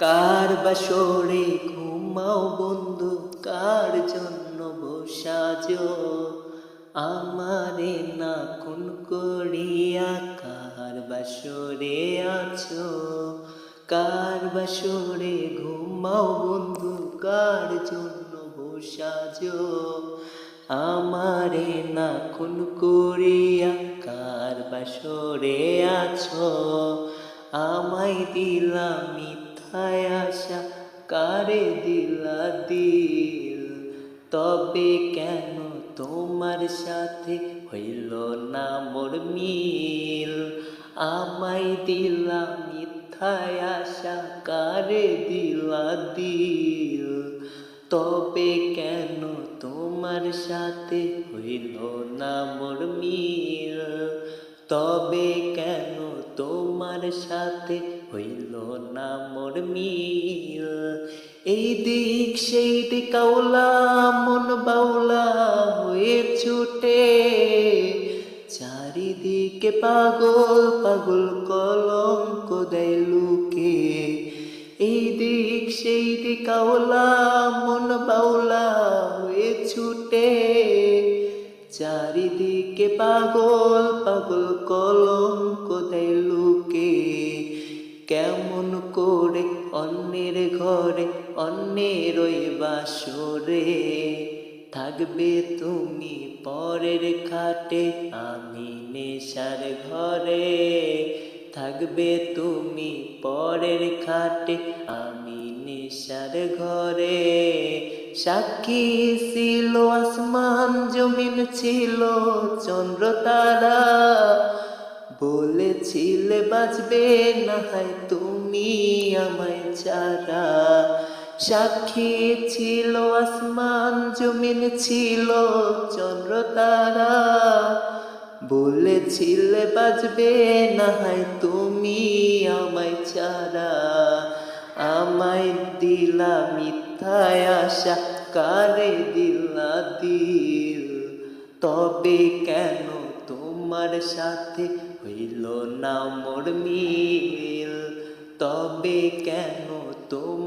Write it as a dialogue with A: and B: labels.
A: কার বাসরে ঘুমাও বন্ধু? কার জন্য বসাজ আমারে না খুন করিয়া কার বাসরে আছো? কার বাসরে ঘুমাও বন্ধু? কার জন্য বসাজ আমারে না খুন করিয়া কার বাসরে আছো? আমায় দিলা মিথ্যায় আশা কারে দিলা দিল। তবে কেন তোমার সাথে হইল না মোর মিল? আমায় দিলা মিথ্যায় আশা কারে দিলা দিল? তবে কেন তোমার সাথে হইল না মোর মিল? তবে কেন তোমার সাথে হইল না মোর মিল? এই দিক সেই দিক মন বাউলা হয়ে ছুটে। চারিদিকে পাগল পাগল কলঙ্ক দেয় লুকে। এই দিক সেই দিক মন বাউলা হয়ে ছুটে। চারিদিকে পাগল পাগল কলঙ্ক দেয় লুকে। কেমন করে অন্যের ঘরে, অন্যের ওই বাসরে। থাকবে তুমি পরের খাটে, আমি নেশার ঘরে। থাকবে তুমি পরের খাটে, আমি নেশার ঘরে। সাক্ষী ছিল, আসমান জমিন ছিল, চন্দ্র তারা বলেছিলে, বাঁচবে না হয় তুমি আমায় চারা সাক্ষী ছিল, আসমান জমিন ছিল, চন্দ্র তারা বলেছিলে, বাঁচবে না হয় তুমি আমায় চারা আমায় দিলা মিথ্যায় আশা, কারে দিলা দিল? তবে কেন তোমার সাথে হইল না মোর মিল? তবে কেন তোমার